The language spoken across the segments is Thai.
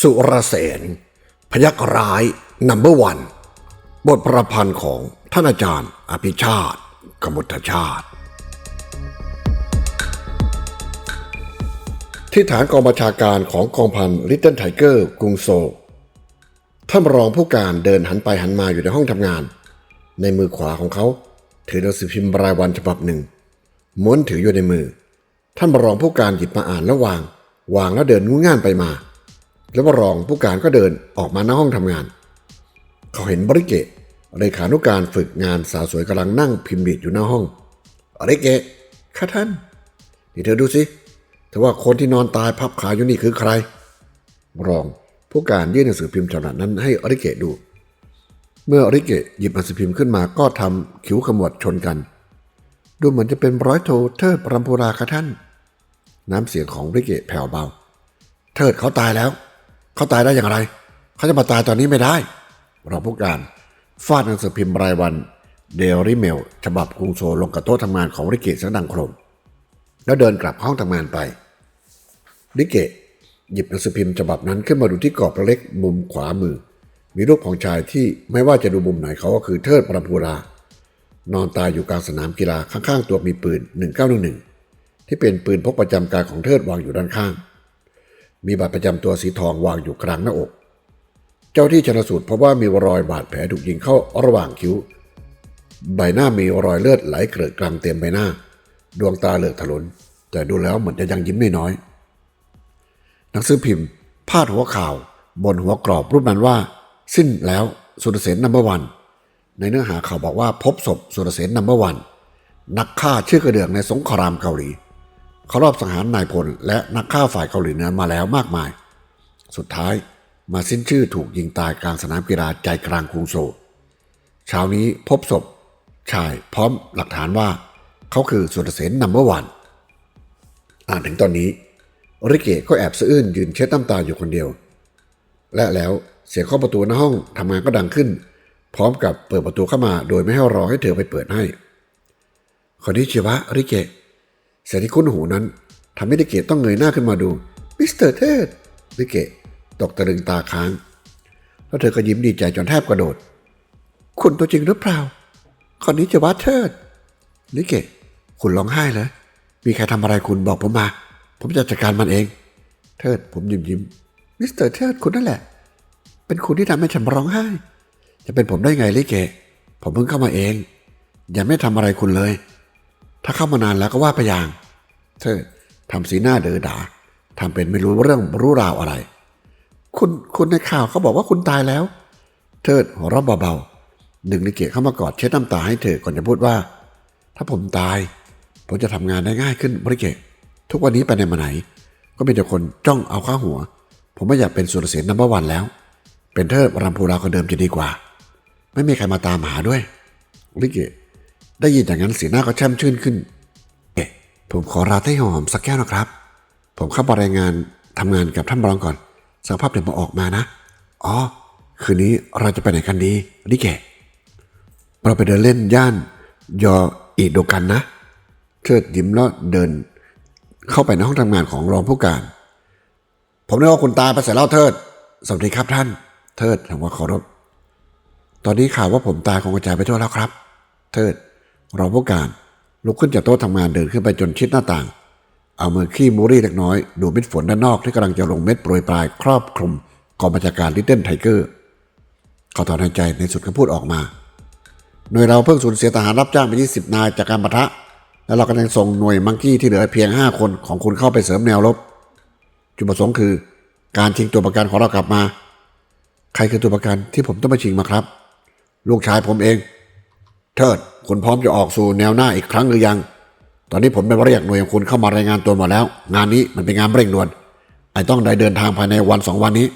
สุรเสน พยักร้ายนัมเบอร์วัน บทประพันธ์ของท่านอาจารย์ อภิชาติ กมุทชาติ ที่ฐานกองบัญชาการของกองพันลิตเติ้ลไทเกอร์กรุงโซลท่านรองผู้การเดินหันไปหันมาอยู่ในห้องทำงาน ในมือขวาของเขา ถือหนังสือพิมพ์รายวันฉบับหนึ่งม้วนถืออยู่ในมือ ท่านรองผู้การหยิบมาอ่านแล้ววาง วางแล้วเดินงูง่านไปมา แล้วรองผู้การก็เดินออกมาหน้าห้องทำงาน เขาเห็นบริเกะเลขานุการฝึกงานสาวสวยกำลังนั่งพิมพ์ดีดอยู่หน้าห้องบริเกะข้าท่านนี่เธอดูสิเธอว่าคนที่นอนตายพับขาอยู่นี่คือใคร รองผู้การยื่นหนังสือพิมพ์ฉบับนั้นให้อริเกะดู เมื่ออริเกะหยิบหนังสือพิมพ์ขึ้นมาก็ทำคิ้วขมวดชนกัน ดูเหมือนจะเป็นร้อยโทเทิดปรำพูราค่ะท่าน น้ำเสียงของอริเกะแผ่วเบา เทิดเขาตายแล้ว เขาตายได้อย่างไร เขาจะมาตายตอนนี้ไม่ได้เรองผู้การฟาดหนังสือพิมพ์รายวันเดลิเมลฉบับกรุงโซลลงกับโต๊ะทำงานของริเกะเสียงดังโครม แล้วเดินกลับห้องทำงานไป ริเกะหยิบหนังสือพิมพ์ฉบับนั้นขึ้นมาดูที่กรอบเล็กมุมขวามือ มีรูปของชายที่ไม่ว่าจะดูมุมไหนเขาก็คือเทิดปรำพูรา นอนตายอยู่กลางสนามกีฬาข้างๆ ตัวมีปืน 1911 ที่เป็นปืนพกประจำกายของเทิดวางอยู่ด้านข้าง มีบัตรประจำตัวสีทองวางอยู่กลางหน้าอก เจ้าที่ชนสูตรพบว่ามีรอยบาดแผลถูกยิงเข้าระหว่างคิ้ว ใบหน้ามีรอยเลือดไหลเกลื่อกกลางเต็มใบหน้า ดวงตาเหลือกถลน แต่ดูแล้วเหมือนจะยังยิ้มน้อย หนังสือพิมพ์ พาดหัวข่าว บนหัวกรอบรูปนั้นว่า สิ้นแล้วสุรเสนนัมเบอร์วัน ในเนื้อหาข่าวบอกว่าพบศพสุรเสนนัมเบอร์วันนักฆ่าชื่อกระเดืองในสงครามเกาหลี เขารอบสังหารนายพลและนักฆ่าฝ่ายเกาหลีเหนือมาแล้วมากมาย สุดท้ายมาสิ้นชื่อถูกยิงตายกลางสนามกีฬาใจกลางกรุงโซลเช้านี้พบศพ ชายพร้อมหลักฐานว่า เขาคือสุรเสนนัมเบอร์วันอ่านถึงตอนนี้ ริเกะก็แอบสะอื้นยืนเช็ดน้ำตาอยู่คนเดียว และแล้วเสียงเคาะประตูหน้าห้องทำงานก็ดังขึ้น พร้อมกับเปิดประตูเข้ามาโดยไม่ให้รอให้เธอไปเปิดให้คนนี้ชิวะริเกะ เสียงที่คุ้นหูนั้นทำให้ริเกะต้องเงยหน้าขึ้นมาดู มิสเตอร์เทดริเกะตกตะลึงตาค้าง แล้วเธอก็ยิ้มดีใจจนแทบกระโดด คุณตัวจริงหรือเปล่า คนนี้จะว่าเทิดริเกะ คุณร้องไห้เหรอ มีใครทำอะไรคุณบอกผมมา ผมจะจัดการมันเอง เทิดผมยิ้มยิ้ม มิสเตอร์เทิดคุณนั่นแหละ เป็นคุณที่ทำให้ฉันร้องไห้ จะเป็นผมได้ไงลิเกะ ผมเพิ่งเข้ามาเอง ยังไม่ทำอะไรคุณเลย ถ้าเข้ามานานแล้วก็ว่าไปอย่าง เธอทำสีหน้าเดอดาทำเป็นไม่รู้เรื่องรู้ราวอะไร คุณคุณในข่าวเขาบอกว่าคุณตายแล้ว เทิดหัวเราะเบาๆหนึ่งลิเกะเข้ามากอดเช็ดน้ำตาให้เธอก่อนจะพูดว่า ถ้าผมตาย ผมจะทำงานได้ง่ายขึ้นบริเกะทุกวันนี้ไปไหนมาไหน ก็มีแต่คนจ้องเอาข้าหัว ผมไม่อยากเป็นสุรเสียนนัมเบอร์วันแล้ว เป็นเทิดรำพูราคนเดิมจะดีกว่า ไม่มีใครมาตามหาด้วยลิเก ได้ยินอย่างนั้นสีหน้าก็แช่มชื่นขึ้นเอ๊ะผมขอราเต้หอมสักแก้วนะครับ ผมเข้ามารายงานทำงานกับท่านบรองก่อนสักพักเดี๋ยวมาออกมานะ อ๋อ คืนนี้เราจะไปไหนกันดีลิเกเราไปเดินเล่นย่านยออีโดกันนะ เชิดยิ้มแล้วเดิน เข้าไปในห้องทำงานของรองผู้การ ผมนึกว่าคุณตาไปเสร็จแล้วเทิด สวัสดีครับท่าน เทิดทำว่าเคารพตอนนี้ข่าวว่าผมตายคงกระจายไปทั่วแล้วครับ เทิด เรองผู้การลุกขึ้นจากโต๊ะทำงานเดินขึ้นไปจนชิดหน้าต่าง เอามือขี้มูรี่เล็กน้อย ดูเม็ดฝนด้านนอกที่กำลังจะลงเม็ดโปรยปลายครอบคลุมกองบัญชาการลิตเติ้ลไทเกอร์เขาถอนหายใจในสุดก็พูดออกมา หน่วยเราเพิ่งสูญเสียทหารรับจ้างไป20นายจากการปะทะ แล้วเรากำลังส่งหน่วยมังกี้ที่เหลือเพียง5คนของคุณเข้าไปเสริมแนวรบจุดประสงค์คือ การชิงตัวประกันของเรากลับมา ใครคือตัวประกันที่ผมต้องไปชิงมาครับ ลูกชายผมเอง เทิด คุณพร้อมจะออกสู่แนวหน้าอีกครั้งหรือยัง ตอนนี้ผมได้เรียกหน่วยของคุณเข้ามารายงานตัวหมดแล้ว งานนี้มันเป็นงานเร่งด่วนไอ้ต้องได้เดินทางภายในวันสองวันนี้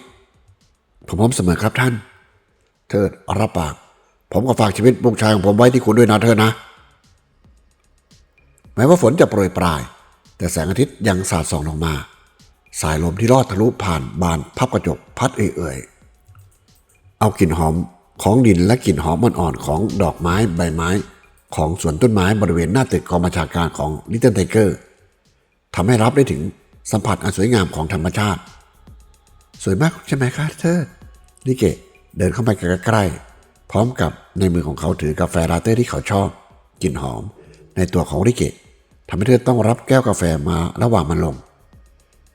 ผมพร้อมเสมอครับท่าน เทิดรับปาก ผมก็ฝากชีวิตลูกชายของผมไว้ที่คุณด้วยนะเทิดนะ แม้ว่าฝนจะโปรยปลาย แต่แสงอาทิตย์ยังสาดส่องลงมา สายลมที่รอดทะลุผ่านบานพับกระจกพัดเอื่อยๆเอากลิ่นหอม ของดินและกลิ่นหอมอ่อนๆของดอกไม้ใบไม้ ของสวนต้นไม้บริเวณหน้าตึกกองบัญชาการของลิตเติ้ลไทเกอร์ทำให้รับได้ถึงสัมผัสอันสวยงามของธรรมชาติ สวยมากใช่ไหมคะเธอลิเกะเดินเข้าไปใกล้ๆพร้อมกับในมือของเขาถือกาแฟลาเต้ที่เขาชอบกลิ่นหอม ในตัวของลิเกะทำให้เธอต้องรับแก้วกาแฟมาระหว่างมันลง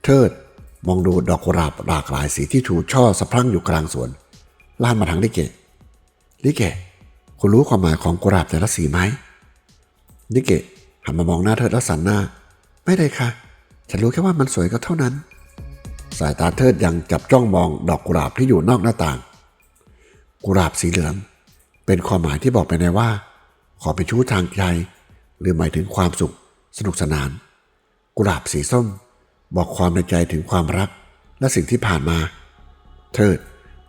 เทิดมองดูดอกกุหลาบหลากหลายสีที่ถูช่อสะพรั่งอยู่กลางสวนล่านมาทางลิเกะ ลิเกะคุณรู้ความหมายของกุหลาบแต่ละสีไหมลิเกะหันมามองหน้าเทิดแล้วสันหน้า ไม่ได้ค่ะ ฉันรู้แค่ว่ามันสวยก็เท่านั้น สายตาเทิดยังจับจ้องมองดอกกุหลาบที่อยู่นอกหน้าต่าง กุหลาบสีเหลือง เป็นความหมายที่บอกไปในว่า ขอเป็นชู้ทางใจ หรือหมายถึงความสุข สนุกสนาน กุหลาบสีส้ม บอกความในใจถึงความรัก และสิ่งที่ผ่านมาเทิด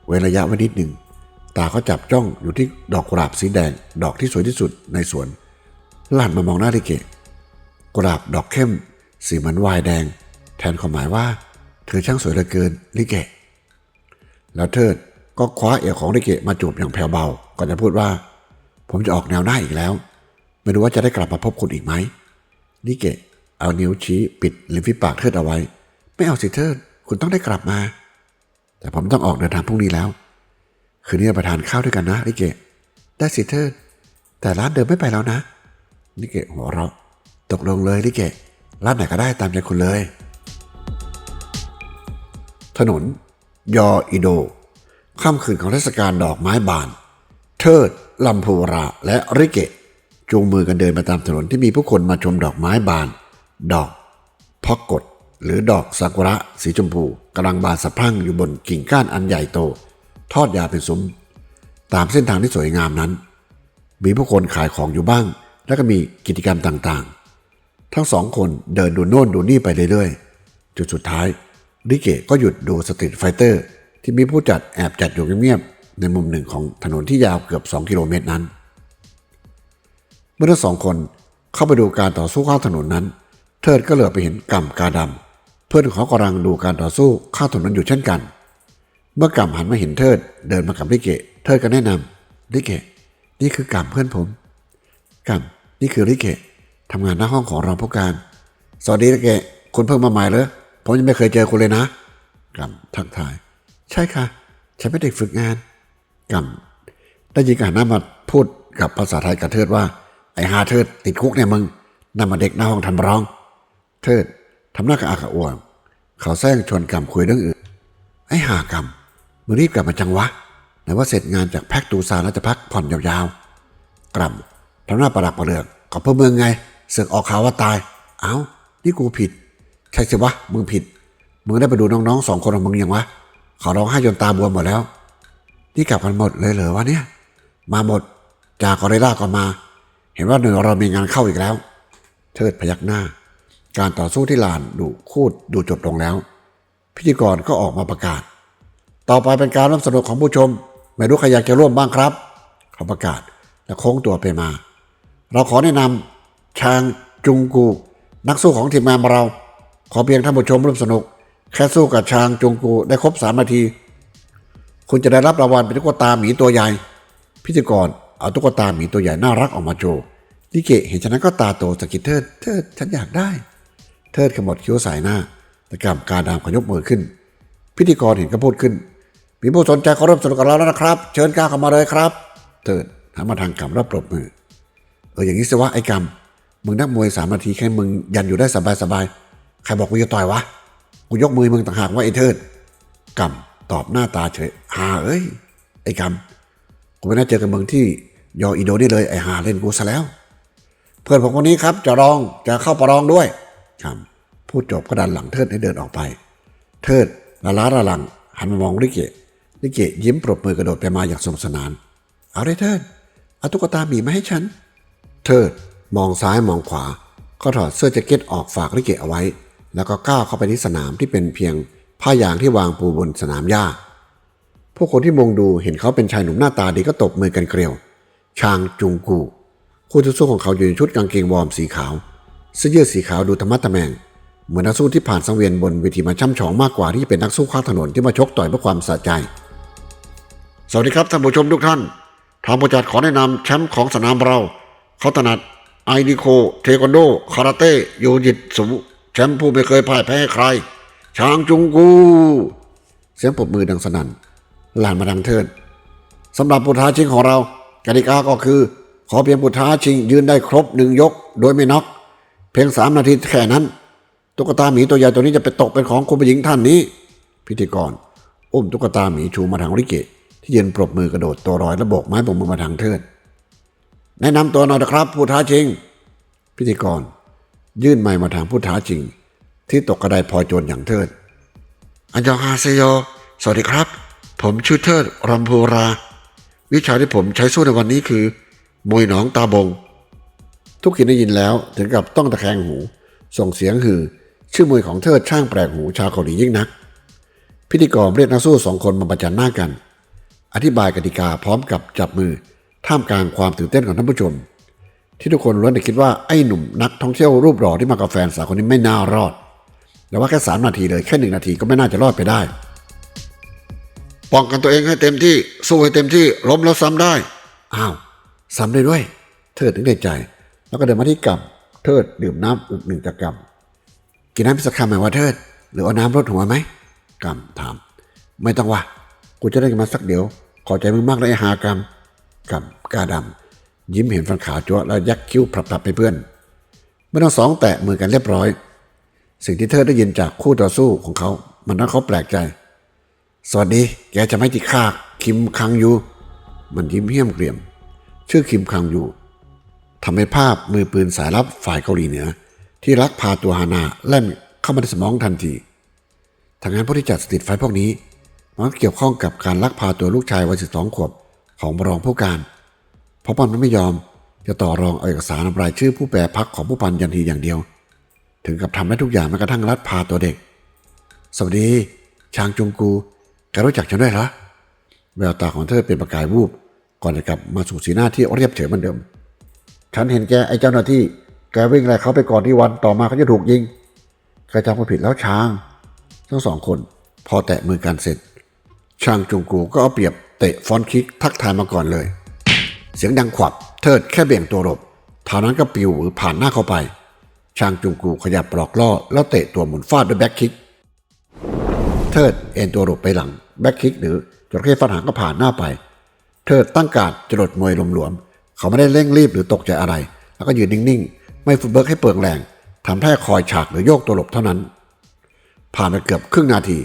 เว้นระยะไว้นิดหนึ่ง ตาเขาจับจ้องอยู่ที่ดอกกุหลาบสีแดง ดอกที่สวยที่สุดในสวนหลั่นมามองหน้าลิเกะกุหลาบดอกเข้ม สีเหมือนวายแดง แทนความหมายว่า เธอช่างสวยเหลือเกินลิเกะแล้วเทิดก็คว้าเอวของลิเกะมาจูบอย่างแผ่วเบาก่อนจะพูดว่า ผมจะออกแนวหน้าอีกแล้ว ไม่รู้ว่าจะได้กลับมาพบคุณอีกไหมลิเกะเอานิ้วชี้ปิดริมฝีปากเทิดเอาไว้ ไม่เอาสิเทิดคุณต้องได้กลับมา แต่ผมต้องออกเดินทางพรุ่งนี้แล้ว คืนนี้เราไปทานข้าวด้วยกันนะลิเกะได้สิเทิดแต่ร้านเดิมไม่ไปแล้วนะลิเกะหัวเราะตกลงเลยลิเกะร้านไหนก็ได้ตามใจคุณเลย ถนน ยออิโดค่ำคืนของเทศกาลดอกไม้บาน เทิดลำพูราและริเกะจูงมือกันเดินไปตามถนนที่มีผู้คนมาชมดอกไม้บาน ดอกพอกกดหรือดอกซากุระสีชมพูกำลังบานสะพรั่งอยู่บนกิ่งก้านอันใหญ่โต ทอดยาเป็นซุ้ม ตามเส้นทางที่สวยงามนั้น มีผู้คนขายของอยู่บ้าง แล้วก็มีกิจกรรมต่างๆ ทั้งสองคนเดินดูโน่นดูนี่ไปเรื่อยๆจุดสุดท้ายริเกก็หยุดดูสตรีทไฟเตอร์ ที่มีผู้จัดแอบจัดอยู่เงียบๆในมุมหนึ่งของถนนที่ยาวเกือบ 2 กิโลเมตรนั้น เมื่อทั้งสองคนเข้าไปดูการต่อสู้ข้างถนนนั้น เทิดก็เหลือไปเห็นกำกาดำเพื่อนของเขากำลังดูการต่อสู้ข้างถนนอยู่เช่นกัน เมื่อกำหันมาเห็นเทิดเดินมากับลิเกเทิดก็แนะนำลิเกนี่คือกำเพื่อนผมกำนี่คือลิเกะทำงานหน้าห้องของรองผู้การ สวัสดีลิเกคุณเพิ่งมาใหม่เลยผมยังไม่เคยเจอคุณเลยนะกำทักทาย ใช่ค่ะ ฉันเป็นเด็กฝึกงานกำได้ยินการหน้ามาพูดกับภาษาไทยกับเทิดว่า ไอ้หาเทิดติดคุกเนี่ยมึงนั่นมาเด็กหน้าห้องทันร้อง เทิดทำหน้ากระอักระอ่วนเขาแซงชวนกำคุยเรื่องอื่น ไอ้หากำมึ งรีบกลับมาจังวะไหนว่าเสร็จงานจากแพ็กตูซานแล้วจะพักผ่อนยาวๆ กล่ำทำหน้าประดักประเลือกก็เพื่อเมืองไง เสือกออกข่าวว่าตาย เอ้า นี่กูผิด ใช่สิวะมึงผิด มึงได้ไปดูน้องๆสองคนของมึงยังวะเขาร้องไห้จนตาบวมหมดแล้ว นี่กลับกันหมดเลยเหรอวะเนี่ย มาหมด จากอริล่าก็มา เห็นว่าหน่วยเรามีงานเข้าอีกแล้ว เทิดพยักหน้า การต่อสู้ที่ลานดูคูดดูจบลงแล้ว พิธีกรก็ออกมาประกาศ ต่อไปเป็นการร่วมสนุกของผู้ชม ไม่รู้ใครอยากจะร่วมบ้างครับเขาประกาศและโค้งตัวไปมา เราขอแนะนำชางจุงกู นักสู้ของทีมงานเรา ขอเพียงท่านผู้ชมร่วมสนุก แค่สู้กับชางจุงกูได้ครบสามนาที คุณจะได้รับรางวัลเป็นตุ๊กตาหมีตัวใหญ่ พิธีกรเอาตุ๊กตาหมีตัวใหญ่น่ารักออกมาโชว์ลิเกะเห็นฉะนั้นก็ตาโตสะกิดเทิดเทิดฉันอยากได้ เทิดขมวดคิ้วสายหน้าแตะกำการดามขยกมือขึ้น พิธีกรเห็นก็พูดขึ้น มีผู้สนใจเขาร่วมสนุกกับเราแล้วนะครับ เชิญก้าวเข้ามาเลยครับเทิดหันมาทางกำรับปรบมือ เอออย่างนี้สิวะไอ้กำมึงนักมวยสามนาทีแค่มึงยันอยู่ได้สบายสบายๆใครบอกกูจะต่อยวะ กูยกมือมึงต่างหากว่าไอ้เทิดกำตอบหน้าตาเฉยหาเอ้ย ไอ้กำกูไม่น่าเจอกับมึงที่ยออีโดนี่เลยไอ้หาเล่นกูซะแล้ว เพื่อนผมคนนี้ครับจะร้องจะเข้าประลองด้วยครับพูดจบก็ดันหลังเทิดให้เดินออกไป เทิดละล้าละลังหันมามองลิเกะ ลิเกะยิ้มปรบมือกระโดดไปมาอย่างสนุกสนาน เอาได้เทิดเอาตุ๊กตาหมีมาให้ฉัน เทิดมองซ้ายมองขวา ก็ถอดเสื้อแจ็คเก็ตออกฝากลิเกะเอาไว้ แล้วก็ก้าวเข้าไปที่สนามที่เป็นเพียงผ้ายางที่วางปูบนสนามหญ้าผู้คนที่มองดูเห็นเขาเป็นชายหนุ่มหน้าตาดีก็ตบมือกันเกลียว ชางจุงกูคู่ต่อสู้ของเขาอยู่ในชุดกางเกงวอร์มสีขาวเสื้อยืดสีขาวดูธรรมะทะแมงเหมือนนักสู้ที่ผ่านสังเวียนบนเวทีมาช่ำชองมากกว่าที่จะเป็นนักสู้ข้างถนนที่มาชกต่อยเพื่อความสะใจ สวัสดีครับท่านผู้ชมทุกท่านทางผู้จัดขอแนะนำแชมป์ของสนามเรา เขาถนัดไอดิโค เทควันโด คาราเต้โยจิตสุแชมป์ผู้ไม่เคยพ่ายแพ้ใคร ช้างจุงกู เสียงปรบมือดังสนั่นลานมาดังเทิดสำหรับผู้ท้าชิงของเรากติกาก็คือ ขอเพียงผู้ท้าชิงยืนได้ครบหนึ่งยก โดยไม่น็อกเพียงสามนาทีแค่นั้น ตุ๊กตาหมีตัวใหญ่ตัวนี้จะไปตกเป็นของคุณผู้หญิงท่านนี้ พิธีกรอุ้มตุ๊กตาหมีชูมาทางริเกะ ที่ยืนปรบมือกระโดดตัวร้อยและโบกไม้โบกมือมาทางเทิด แนะนำตัวหน่อยนะครับ ผู้ท้าชิง พิธีกร ยื่นไม้มาทางผู้ท้าชิง ที่ตกกระไดพอยโจรอย่างเทิด อันยองฮาเซโย สวัสดีครับ ผมชื่อเทิดรัมพูรา วิชาที่ผมใช้สู้ในวันนี้คือ มวยหนองตาบง ทุกคนได้ยินแล้วถึงกับต้องตะแคงหู ส่งเสียงหือ ชื่อมวยของเทิดช่างแปลกหูชาวเกาหลียิ่งนัก พิธีกรเรียกนักสู้สองคนมาประจันหน้ากัน อธิบายกติกาพร้อมกับจับมือท่ามกลางความตื่นเต้นของท่านผู้ชม ที่ทุกคนล้วนแต่คิดว่าไอ้หนุ่มนักท่องเที่ยวรูปหล่อที่มากับแฟนสาวคนนี้ไม่น่ารอด แต่ว่าแค่สามนาทีเลยแค่หนึ่งนาทีก็ไม่น่าจะรอดไปได้ป้องกันตัวเองให้เต็มที่สู้ให้เต็มที่ล้มแล้วซ้ำได้อ้าวซ้ำได้ด้วยเทิดถึงได้ใจ แล้วก็เดินมาที่กำเทิดดื่มน้ำอึกหนึ่งจากกำกินน้ำพิสคำไหมวะเทิด หรือเอาน้ำรดหัวไหมกำถาม ไม่ต้องวะ กูจะได้กันมาสักเดี๋ยว ขอใจมึงมากเลยไอ้หากำกำกาดำยิ้มเห็นฟันขาวจั๊วแล้วยักคิ้วพรับๆไปเพื่อนเมื่อทั้งสองแตะมือกันเรียบร้อย สิ่งที่เธอได้ยินจากคู่ต่อสู้ของเขา มันทำให้เขาแปลกใจ สวัสดีแกจะไม่ติดข้าคิมคังยูมันยิ้มเหี้ยมเกรียม ชื่อคิมคังยูทำให้ภาพมือปืนสายลับฝ่ายเกาหลีเหนือ ที่ลักพาตัวฮานาแล่นเข้ามาในสมองทันทีทางงานผู้ที่จัดสตรีทไฟพวกนี้ มันเกี่ยวข้องกับการลักพาตัวลูกชายวัยสิบสองขวบของรองผู้การ เพราะมันไม่ยอมจะต่อรองเอาเอกสารรายชื่อผู้แปรพักของผู้พันยันทีอย่างเดียว ถึงกับทำได้ทุกอย่างแม้กระทั่งลัดพาตัวเด็ก สวัสดี ชางจงกูแกรู้จักฉันด้วยเหรอแววตาของเธอเป็นประกายวูบ ก่อนจะกลับมาสู่สีหน้าที่เรียบเฉยเหมือนเดิม ฉันเห็นแกไอ้เจ้าหน้าที่ แกวิ่งไล่เขาไปก่อนที่วันต่อมาเขาจะถูกยิงแกจำผิดแล้วช้าง ทั้งสองคนพอแตะมือกันเสร็จ ชางจุงกูก็เอาเปรียบเตะฟอนคิกทักทายมาก่อนเลย เสียงดังขวับเทิดแค่เบี่ยงตัวหลบเท่านั้นก็ปิวหรือผ่านหน้าเข้าไป ชางจุงกูขยับปลอกล่อ แล้วเตะตัวหมุนฟาดด้วยแบ็คคิก เทิดเอ็นตัวหลบไปหลังแบ็คคิกหรือจระเข้ฟันหางก็ผ่านหน้าไป เทิดตั้งการจรดมวยหลวมๆเขาไม่ได้เร่งรีบหรือตกใจอะไร แล้วก็ยืนนิ่งๆ ไม่ฟุตเบิร์กให้เปลืองแรงทำแค่คอยฉากหรือโยกตัวหลบเท่านั้น ผ่านไปเกือบครึ่งนาที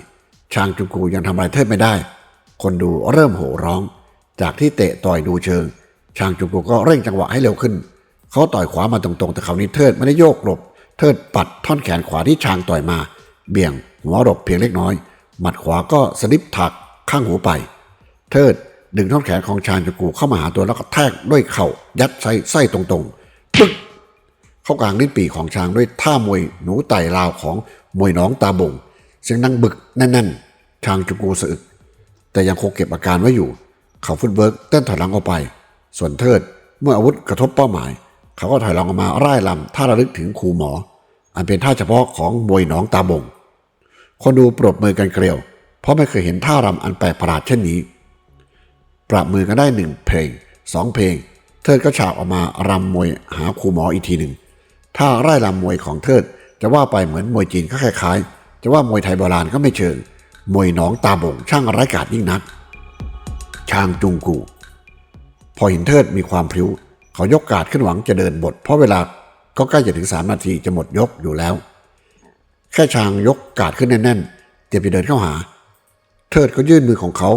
ชางจุงกูยังทำอะไรเทิดไม่ได้ คนดูเริ่มโห่ร้อง จากที่เตะต่อยดูเชิง ชางจุงกูก็เร่งจังหวะให้เร็วขึ้น เขาต่อยขวามาตรงๆ แต่คราวนี้เทิดไม่ได้โยกหลบ เทิดปัดท่อนแขนขวาที่ชางต่อยมา เบี่ยงหัวหลบเพียงเล็กน้อย หมัดขวาก็สลิปถักข้างหูไป เทิดดึงท่อนแขนของชางจุงกูเข้ามาหาตัวแล้วก็แทกด้วยเข่ายัดไส้ไส้ตรงๆปึ๊กเข้ากลางลิ้นปีของช้างด้วยท่ามวยหนูไต่ลาวของมวยน้องตาบงเสียงดังบึกแน่นๆ ชางจุกูสะอึก แต่ยังคงเก็บอาการไว้อยู่ เขาฟุตเบิร์กเต้นถอยหลังออกไป ส่วนเทิดเมื่ออาวุธกระทบเป้าหมาย เขาก็ถอยหลังออกมาร่ายลำท่าระลึกถึงครูหมอ อันเป็นท่าเฉพาะของมวยหนองตาบง คนดูปรบมือกันเกลียว เพราะไม่เคยเห็นท่ารำอันแปลกประหลาดเช่นนี้ ปรับมือกันได้หนึ่งเพลงสองเพลง เทิดก็ฉาบออกมารำมวยหาครูหมออีกทีหนึ่งถ้าไร่รำมวยของเทิด จะว่าไปเหมือนมวยจีนก็คล้ายๆ จะว่ามวยไทยโบราณก็ไม่เชิง มวยหนองตาบ่งช่างไร้กาจยิ่งนัก ชางจุงกู พอเห็นเทิดมีความพริ้ว เขายกกาดขึ้นหวังจะเดินบท เพราะเวลาก็ใกล้จะถึงสามนาทีจะหมดยกอยู่แล้ว แค่ชางยกกาดขึ้นแน่นๆ เตรียมจะเดินเข้าหา เทิดก็ยื่นมือของเขา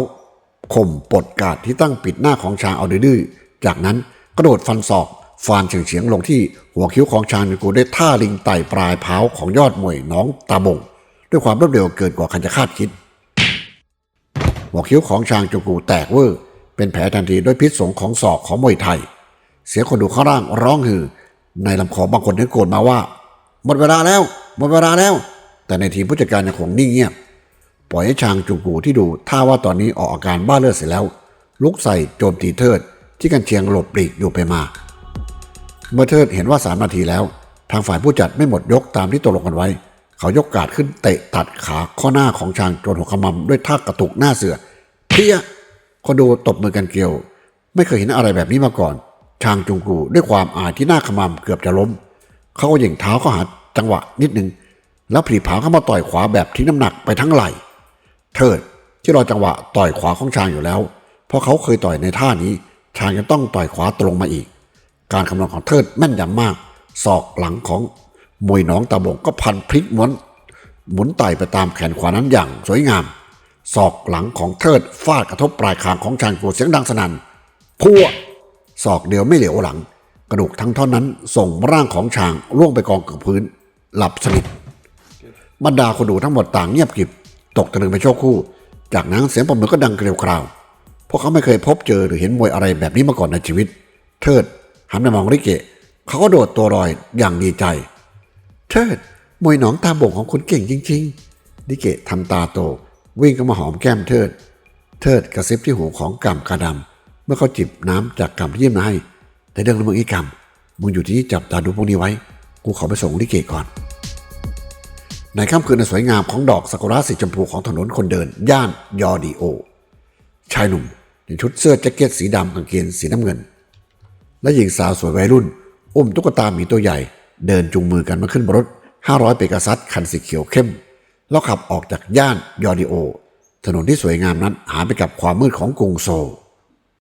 ข่มปลดกาดที่ตั้งปิดหน้าของชางเอาดื้อจากนั้นกระโดดฟันศอกฟานเฉียงเฉียงๆลงที่หัวคิ้วของชางจุกูได้ท่าลิงไต่ปลายเท้าของยอดมวยน้องตาบง ด้วยความรวดเร็วเกินกว่าใครจะคาดคิด หัวคิ้วของชางจูกูแตกเวอร์ เป็นแผลทันทีด้วยพิษสงของศอกของมวยไทย เสียงคนดูข้างล่างร้องฮือ ในลำคอบางคนนึกโกรธมาว่า หมดเวลาแล้ว หมดเวลาแล้ว แต่ในทีมผู้จัดการยังคงนิ่งเงียบปล่อยให้ชางจูกูที่ดูท่าว่าตอนนี้ออกอาการบ้าเลือดเสร็จแล้ว ลุกใส่โจมตีเทิดที่กันเชียงหลบปลีกอยู่ไปมา เมื่อเทิดเห็นว่าสามนาทีแล้ว ทางฝ่ายผู้จัดไม่หมดยกตามที่ตกลงกันไว้ เขายกกาดขึ้นเตะตัดขาข้อหน้าของชางจนหัวขมำด้วยท่ากระตุกหน้าเสือเพี้ยคนดูตบมือกันเกลียว ไม่เคยเห็นอะไรแบบนี้มาก่อน ชางจงกูด้วยความอายที่หน้าขมำเกือบจะล้ม เขาก็เหย่งเท้าเข้าหาจังหวะนิดนึง แล้วผลีผาเข้ามาต่อยขวาแบบทิ้งน้ำหนักไปทั้งไหล่เทิดที่รอจังหวะต่อยขวาของชางอยู่แล้ว เพราะเขาเคยต่อยในท่านี้ ชางจะต้องต่อยขวาตรงมาอีก การคำนวณของเทิดแม่นยำมากศอกหลังของ มวยหน้องตาบงก็พันพลิกหมุนหมุนไต่ไปตามแขนขวานั้นอย่างสวยงามศอกหลังของเทิดฟาดกระทบปลายคางของชางกูเสียงดังสนั่นพัวศอกเดียวไม่เหลียวหลัง กระดูกทั้งท่อนนั้นส่งร่างของช้างล่วงไปกองกับพื้น หลับสนิทบรรดาคนดูทั้งหมดต่างเงียบกริบ ตกตะลึงไปโชคคู่ จากนั้นเสียงปรบมือก็ดังเกลียวกราวเพราะเขาไม่เคยพบเจอหรือเห็นมวยอะไรแบบนี้มาก่อนในชีวิต เทิดหันไปมองริเกะเขาก็โดดตัวลอยอย่างดีใจ เทิดมวยหนองตาบ่งของคุณเก่งจริงๆริเกะทำตาโต วิ่งเข้ามาหอมแก้มเทิด เทิดกระซิบที่หูของกำกาดำเมื่อเขาจิบน้ำจากกำที่ยื่นมาให้ แต่เรื่องมึงอีกกำมึงอยู่ที่นี่จับตาดูพวกนี้ไว้ กูขอไปส่งลิเกะก่อน ในค่ำคืนอันสวยงามของดอกซากุระสีชมพูของถนนคนเดิน ย่านยอดีโอ ชายหนุ่มในชุดเสื้อแจ็คเก็ตสีดำกางเกงสีน้ำเงิน และหญิงสาวสวยวัยรุ่นอุ้มตุ๊กตาหมีตัวใหญ่ เดินจูงมือกันมาขึ้นบนรถ 500 เปกาซัสคันสีเขียวเข้ม แล้วขับออกจากย่านยอริโอ ถนนที่สวยงามนั้นหายไปกับความมืดของกรุงโซล